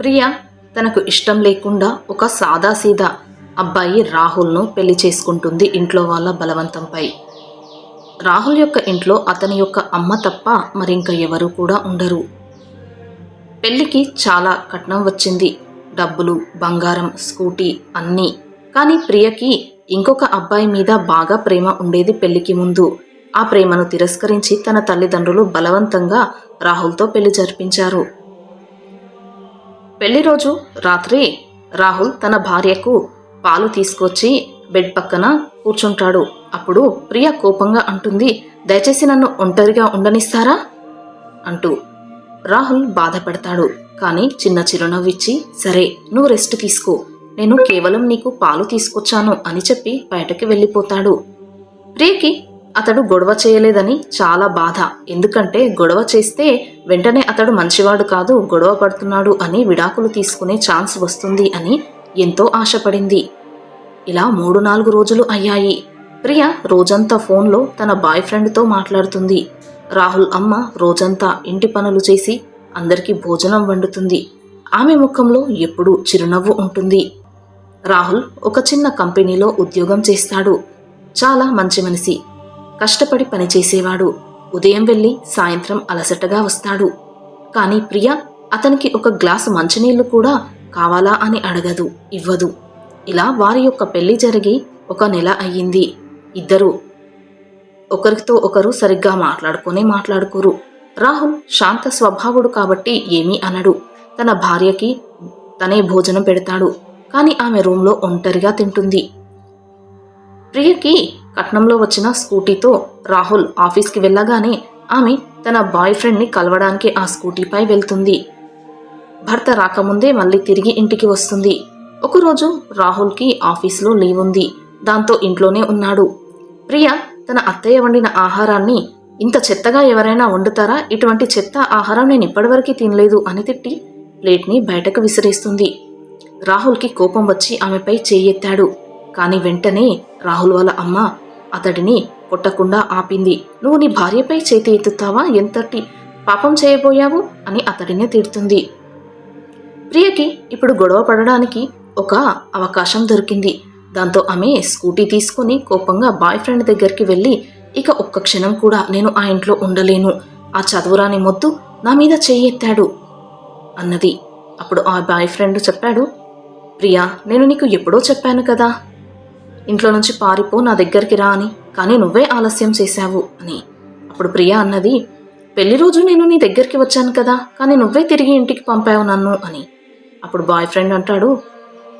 ప్రియ తనకు ఇష్టం లేకుండా ఒక సాదాసీదా అబ్బాయి రాహుల్ను పెళ్ళి చేసుకుంటుంది ఇంట్లో వాళ్ళ బలవంతంపై. రాహుల్ యొక్క ఇంట్లో అతని యొక్క అమ్మ తప్ప మరింక ఎవరు కూడా ఉండరు. పెళ్ళికి చాలా కట్నం వచ్చింది. డబ్బులు బంగారం స్కూటీ అన్నీ. కానీ ప్రియకి ఇంకొక అబ్బాయి మీద బాగా ప్రేమ ఉండేది పెళ్ళికి ముందు. ఆ ప్రేమను తిరస్కరించి తన తల్లిదండ్రులు బలవంతంగా రాహుల్తో పెళ్ళి జరిపించారు. పెళ్ళి రోజు రాత్రి రాహుల్ తన భార్యకు పాలు తీసుకొచ్చి బెడ్ పక్కన కూర్చుంటాడు. అప్పుడు ప్రియ కోపంగా అంటుంది దయచేసి నన్ను ఒంటరిగా ఉండనిస్తారా? అంటూ రాహుల్ బాధపడతాడు. కానీ చిన్న చిరునవ్విచ్చి సరే నువ్వు రెస్ట్ తీసుకో. నేను కేవలం నీకు పాలు తీసుకొచ్చాను అని చెప్పి బయటకి వెళ్ళిపోతాడు. ప్రియకి అతడు గొడవ చేయలేదని చాలా బాధ. ఎందుకంటే గొడవ చేస్తే వెంటనే అతడు మంచివాడు కాదు గొడవ పడుతున్నాడు అని విడాకులు తీసుకునే ఛాన్స్ వస్తుంది అని ఎంతో ఆశపడింది. ఇలా మూడు నాలుగు రోజులు అయ్యాయి. ప్రియ రోజంతా ఫోన్లో తన బాయ్ ఫ్రెండ్తో మాట్లాడుతుంది. రాహుల్ అమ్మ రోజంతా ఇంటి పనులు చేసి అందరికీ భోజనం వండుతుంది. ఆమె ముఖంలో ఎప్పుడూ చిరునవ్వు ఉంటుంది. రాహుల్ ఒక చిన్న కంపెనీలో ఉద్యోగం చేస్తాడు. చాలా మంచి మనిషి. కష్టపడి పనిచేసేవాడు. ఉదయం వెళ్ళి సాయంత్రం అలసటగా వస్తాడు. కానీ ప్రియ అతనికి ఒక గ్లాసు మంచినీళ్ళు కూడా కావాలా అని అడగదు ఇవ్వదు. ఇలా వారి యొక్క పెళ్ళి జరిగి ఒక నెల అయ్యింది. ఇద్దరు ఒకరితో ఒకరు సరిగ్గా మాట్లాడుకునే మాట్లాడుకోరు. రాహుల్ శాంత స్వభావుడు కాబట్టి ఏమీ అనడు. తన భార్యకి తనే భోజనం పెడతాడు. కానీ ఆమె రూమ్లో ఒంటరిగా తింటుంది. ప్రియకి కట్నంలో వచ్చిన స్కూటీతో రాహుల్ ఆఫీస్కి వెళ్ళగానే ఆమె తన బాయ్ ఫ్రెండ్ని కలవడానికి ఆ స్కూటీపై వెళ్తుంది. భర్త రాకముందే మళ్ళీ తిరిగి ఇంటికి వస్తుంది. ఒకరోజు రాహుల్కి ఆఫీస్లో లీవ్ ఉంది దాంతో ఇంట్లోనే ఉన్నాడు. ప్రియ తన అత్తయ్య వండిన ఆహారాన్ని ఇంత చెత్తగా ఎవరైనా వండుతారా? ఇటువంటి చెత్త ఆహారం నేను ఇప్పటివరకు తినలేదు అని తిట్టి ప్లేట్ని బయటకు విసిరేస్తుంది. రాహుల్కి కోపం వచ్చి ఆమెపై చేయెత్తాడు కానీ వెంటనే రాహుల్ వాళ్ళ అమ్మ అతడిని కొట్టకుండా ఆపింది. నువ్వు నీ భార్యపై చేతి ఎత్తుతావా? ఎంతటి పాపం చేయబోయావు? అని అతడినే తిడుతుంది. ప్రియకి ఇప్పుడు గొడవ పడడానికి ఒక అవకాశం దొరికింది. దాంతో ఆమె స్కూటీ తీసుకుని కోపంగా బాయ్ ఫ్రెండ్ దగ్గరికి వెళ్ళి ఇక ఒక్క క్షణం కూడా నేను ఆ ఇంట్లో ఉండలేను. ఆ చదువురాని మొద్దు నా మీద చెయ్యెత్తాడు అన్నది. అప్పుడు ఆ బాయ్ ఫ్రెండ్ చెప్పాడు ప్రియా నేను నీకు ఎప్పుడో చెప్పాను కదా ఇంట్లో నుంచి పారిపో నా దగ్గరికి రా అని. కానీ నువ్వే ఆలస్యం చేశావు అని. అప్పుడు ప్రియా అన్నది పెళ్ళి రోజు నేను నీ దగ్గరికి వచ్చాను కదా కానీ నువ్వే తిరిగి ఇంటికి పంపావు నన్ను అని. అప్పుడు బాయ్ ఫ్రెండ్ అంటాడు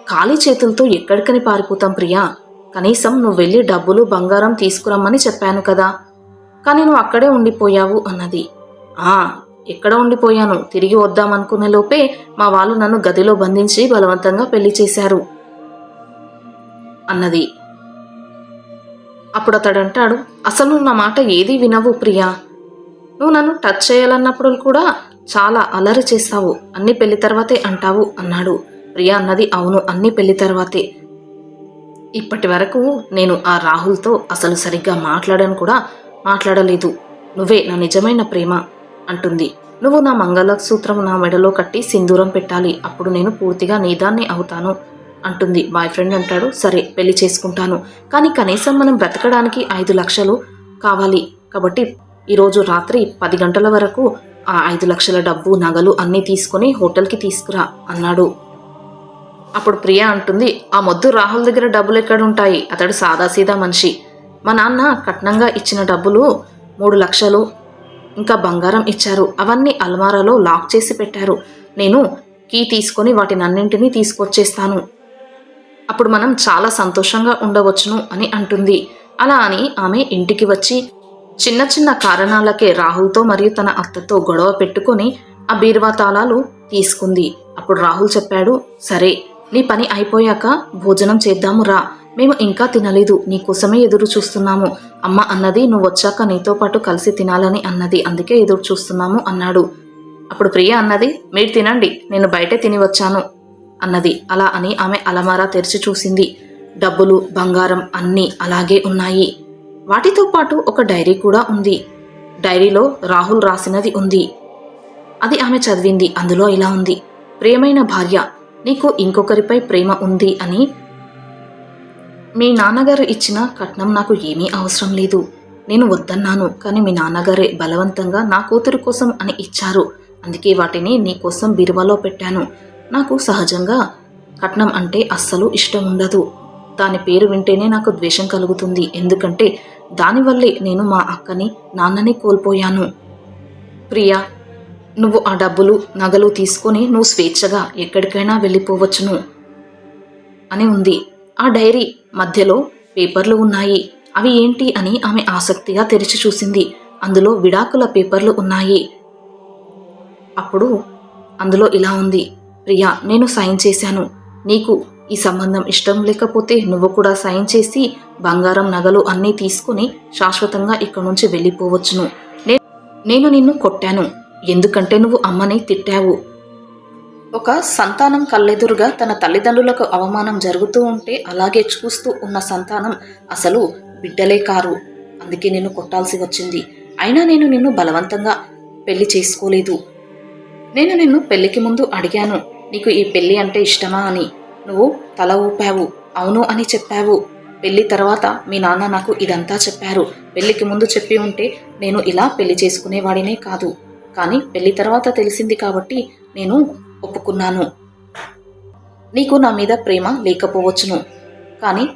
ఖాళీ చేతులతో ఎక్కడికని పారిపోతాం ప్రియా. కనీసం నువ్వు వెళ్ళి డబ్బులు బంగారం తీసుకురమ్మని చెప్పాను కదా. కానీ నువ్వు అక్కడే ఉండిపోయావు అన్నది. ఆ ఎక్కడ ఉండిపోయాను? తిరిగి వద్దామనుకునే లోపే మా వాళ్ళు నన్ను గదిలో బంధించి బలవంతంగా పెళ్ళి చేశారు అన్నది. అప్పుడు అతడు అంటాడు అసలు నా మాట ఏది వినవు ప్రియా. నువ్వు నన్ను టచ్ చేయాలన్నప్పుడు కూడా చాలా అలరి చేస్తావు అన్ని పెళ్ళి తర్వాతే అంటావు అన్నాడు. ప్రియా అన్నది అవును అన్ని పెళ్ళి తర్వాతే. ఇప్పటి వరకు నేను ఆ రాహుల్తో అసలు సరిగ్గా మాట్లాడను కూడా మాట్లాడలేదు. నువ్వే నా నిజమైన ప్రేమ అంటుంది. నువ్వు నా మంగళసూత్రం నా మెడలో కట్టి సింధూరం పెట్టాలి. అప్పుడు నేను పూర్తిగా నీదాన్ని అవుతాను. అంటుంది. బాయ్ ఫ్రెండ్ అంటాడు సరే పెళ్ళి చేసుకుంటాను. కానీ కనీసం మనం బ్రతకడానికి ఐదు లక్షలు కావాలి. కాబట్టి ఈరోజు రాత్రి పది గంటల వరకు ఆ ఐదు లక్షల డబ్బు నగలు అన్నీ తీసుకొని హోటల్కి తీసుకురా అన్నాడు. అప్పుడు ప్రియ అంటుంది ఆ మొద్దు రాహుల్ దగ్గర డబ్బులు ఎక్కడుంటాయి? అతడు సాదాసీదా మనిషి. మా నాన్న కట్నంగా ఇచ్చిన డబ్బులు మూడు లక్షలు ఇంకా బంగారం ఇచ్చారు. అవన్నీ అల్మారాలో లాక్ చేసి పెట్టారు. నేను కీ తీసుకొని వాటినన్నింటినీ తీసుకొచ్చేస్తాను. అప్పుడు మనం చాలా సంతోషంగా ఉండవచ్చును అని అంటుంది. అలా అని ఆమె ఇంటికి వచ్చి చిన్న చిన్న కారణాలకే రాహుల్తో మరియు తన అత్తతో గొడవ పెట్టుకొని ఆ బీరువా తాళాలు తీసుకుంది. అప్పుడు రాహుల్ చెప్పాడు సరే నీ పని అయిపోయాక భోజనం చేద్దాము రా. మేము ఇంకా తినలేదు. నీకోసమే ఎదురు చూస్తున్నాము. అమ్మ అన్నది నువ్వు వచ్చాక నీతో పాటు కలిసి తినాలని అన్నది. అందుకే ఎదురు చూస్తున్నాము అన్నాడు. అప్పుడు ప్రియ అన్నది మీరు తినండి. నేను బయటే తిని వచ్చాను. అన్నది. అలా అని ఆమె అలమారా తెరిచి చూసింది. డబ్బులు బంగారం అన్నీ అలాగే ఉన్నాయి. వాటితో పాటు ఒక డైరీ కూడా ఉంది. డైరీలో రాహుల్ రాసినది ఉంది. అది ఆమె చదివింది. అందులో ఇలా ఉంది. ప్రియమైన భార్య నీకు ఇంకొకరిపై ప్రేమ ఉంది అని. మీ నాన్నగారు ఇచ్చిన కట్నం నాకు ఏమీ అవసరం లేదు. నేను వద్దన్నాను కానీ మీ నాన్నగారే బలవంతంగా నా కూతురు కోసం అని ఇచ్చారు. అందుకే వాటిని నీ కోసం బీరువాలో పెట్టాను. నాకు సహజంగా కట్నం అంటే అస్సలు ఇష్టం ఉండదు. దాని పేరు వింటేనే నాకు ద్వేషం కలుగుతుంది. ఎందుకంటే దానివల్లే నేను మా అక్కని నాన్నని కోల్పోయాను. ప్రియా నువ్వు ఆ డబ్బులు నగలు తీసుకొని నువ్వు స్వేచ్ఛగా ఎక్కడికైనా వెళ్ళిపోవచ్చును అని ఉంది. ఆ డైరీ మధ్యలో పేపర్లు ఉన్నాయి. అవి ఏంటి అని ఆమె ఆసక్తిగా తెరిచి చూసింది. అందులో విడాకుల పేపర్లు ఉన్నాయి. అప్పుడు అందులో ఇలా ఉంది. ప్రియా నేను సైన్ చేశాను. నీకు ఈ సంబంధం ఇష్టం లేకపోతే నువ్వు కూడా సైన్ చేసి బంగారం నగలు అన్నీ తీసుకుని శాశ్వతంగా ఇక్కడి నుంచి వెళ్ళిపోవచ్చును. నేను నిన్ను కొట్టాను. ఎందుకంటే నువ్వు అమ్మని తిట్టావు. ఒక సంతానం కళ్ళెదురుగా తన తల్లిదండ్రులకు అవమానం జరుగుతూ ఉంటే అలాగే చూస్తూ ఉన్న సంతానం అసలు బిడ్డలే కారు. అందుకే నిన్ను కొట్టాల్సి వచ్చింది. అయినా నేను నిన్ను బలవంతంగా పెళ్ళి చేసుకోలేదు. నేను నిన్ను పెళ్ళికి ముందు అడిగాను. నీకు ఈ పెళ్ళి అంటే ఇష్టమా అని. నువ్వు తల ఊపావు. అవును అని చెప్పావు. పెళ్ళి తర్వాత మీ నాన్న నాకు ఇదంతా చెప్పారు. పెళ్ళికి ముందు చెప్పి ఉంటే నేను ఇలా పెళ్ళి చేసుకునేవాడినే కాదు. కానీ పెళ్ళి తర్వాత తెలిసింది కాబట్టి నేను ఒప్పుకున్నాను. నీకు నా మీద ప్రేమ లేకపోవచ్చును. కానీ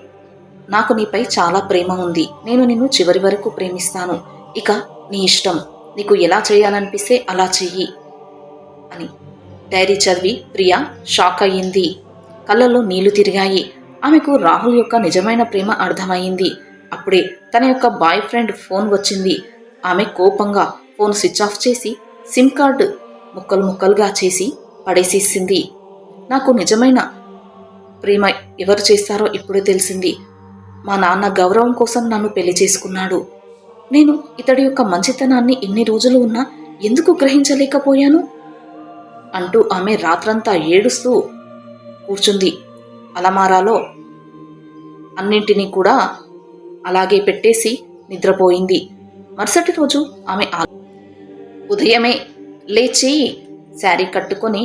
నాకు నీపై చాలా ప్రేమ ఉంది. నేను నిన్ను చివరి వరకు ప్రేమిస్తాను. ఇక నీ ఇష్టం. నీకు ఎలా చేయాలనిపిస్తే అలా చెయ్యి అని. డైరీ చదివి ప్రియా షాక్ అయ్యింది. కళ్ళల్లో నీళ్ళు తిరిగాయి. ఆమెకు రాహుల్ యొక్క నిజమైన ప్రేమ అర్థమైంది అప్పుడే తన యొక్క బాయ్ ఫ్రెండ్ ఫోన్ వచ్చింది. ఆమె కోపంగా ఫోన్ స్విచ్ ఆఫ్ చేసి సిమ్ కార్డు ముక్కలు ముక్కలుగా చేసి పడేసేసింది. నాకు నిజమైన ప్రేమ ఎవరు చేస్తారో ఇప్పుడే తెలిసింది. మా నాన్న గౌరవం కోసం నన్ను పెళ్ళి చేసుకున్నాడు. నేను ఇతడి యొక్క మంచితనాన్ని ఇన్ని రోజులు ఉన్నా ఎందుకు గ్రహించలేకపోయాను? అంటూ ఆమె రాత్రంతా ఏడుస్తూ కూర్చుంది అలమారాలో. అన్నింటినీ కూడా అలాగే పెట్టేసి నిద్రపోయింది. మరుసటి రోజు ఆమె ఉదయమే లేచి శారీ కట్టుకొని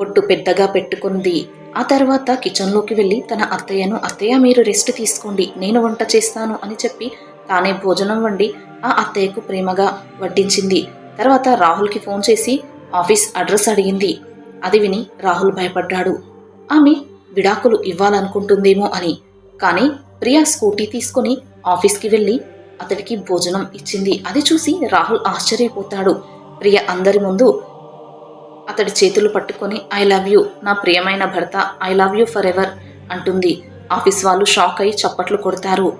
పొట్టు పెద్దగా పెట్టుకుంది. ఆ తర్వాత కిచెన్లోకి వెళ్ళి తన అత్తయ్యను అత్తయ్య మీరు రెస్ట్ తీసుకోండి నేను వంట చేస్తాను అని చెప్పి తానే భోజనం వండి ఆ అత్తయ్యకు ప్రేమగా వడ్డించింది. తర్వాత రాహుల్కి ఫోన్ చేసి ఆఫీస్ అడ్రస్ అడిగింది. అది విని రాహుల్ భయపడ్డాడు. ఆమె విడాకులు ఇవ్వాలనుకుంటుందేమో అని. కానీ ప్రియా స్కూటీ తీసుకుని ఆఫీస్కి వెళ్ళి అతడికి భోజనం ఇచ్చింది. అది చూసి రాహుల్ ఆశ్చర్యపోతాడు. ప్రియ అందరి ముందు అతడి చేతులు పట్టుకొని ఐ లవ్ యూ నా ప్రియమైన భర్త I love you forever అంటుంది. ఆఫీస్ వాళ్ళు షాక్ అయి చప్పట్లు కొడతారు.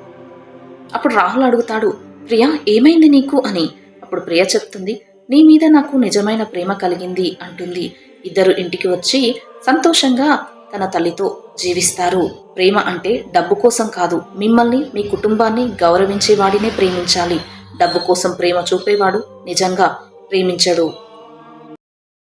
అప్పుడు రాహుల్ అడుగుతాడు ప్రియా ఏమైంది నీకు? అని. అప్పుడు ప్రియ చెప్తుంది నీ మీద నాకు నిజమైన ప్రేమ కలిగింది అంటుంది. ఇద్దరు ఇంటికి వచ్చి సంతోషంగా తన తల్లితో జీవిస్తారు. ప్రేమ అంటే డబ్బు కోసం కాదు మిమ్మల్ని మీ కుటుంబాన్ని గౌరవించేవాడినే ప్రేమించాలి. డబ్బు కోసం ప్రేమ చూపేవాడు నిజంగా ప్రేమించడు.